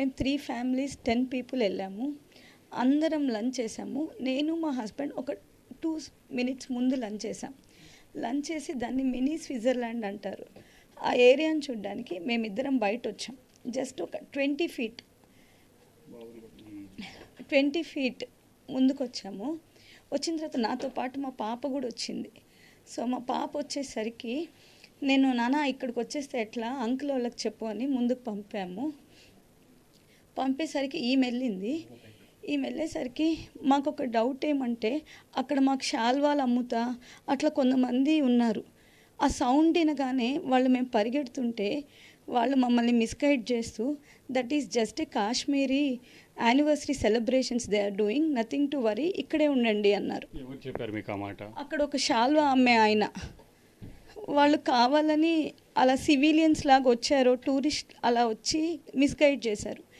మేము three families ten people వెళ్ళాము. అందరం లంచ్ చేసాము నేను మా హస్బెండ్ ఒక టూ మినిట్స్ ముందు లంచ్ చేసాం లంచ్ చేసి దాన్ని మినీ స్విట్జర్లాండ్ అంటారు. ఆ ఏరియాని చూడడానికి మేమిద్దరం బయట వచ్చాం. జస్ట్ ఒక ట్వంటీ ఫీట్ ట్వంటీ ఫీట్ ముందుకు వచ్చాము. వచ్చిన తర్వాత నాతో పాటు మా పాప కూడా వచ్చింది. సో మా పాప వచ్చేసరికి నేను నాన్న ఇక్కడికి వచ్చేస్తే ఎట్లా? అంకుల్ వాళ్ళకి చెప్పు అని ముందుకు పంపాము. పంపేసరికి ఈమె వెళ్ళింది ఈమె వెళ్ళేసరికి మాకు ఒక డౌట్ ఏమంటే అక్కడ మాకు శాల్వాలు అమ్ముతా అట్లా కొంతమంది ఉన్నారు. ఆ సౌండ్ వినగానే వాళ్ళు మేము పరిగెడుతుంటే వాళ్ళు మమ్మల్ని మిస్గైడ్ చేస్తూ that is just a Kashmiri anniversary celebrations they are doing nothing to worry ఇక్కడే ఉండండి అన్నారు. చెప్పారు మీకు మాట? అక్కడ ఒక శాల్వా అమ్మే ఆయన. వాళ్ళు కావాలని అలా సివిలియన్స్ లాగా వచ్చారో టూరిస్ట్ అలా వచ్చి మిస్గైడ్ చేశారు.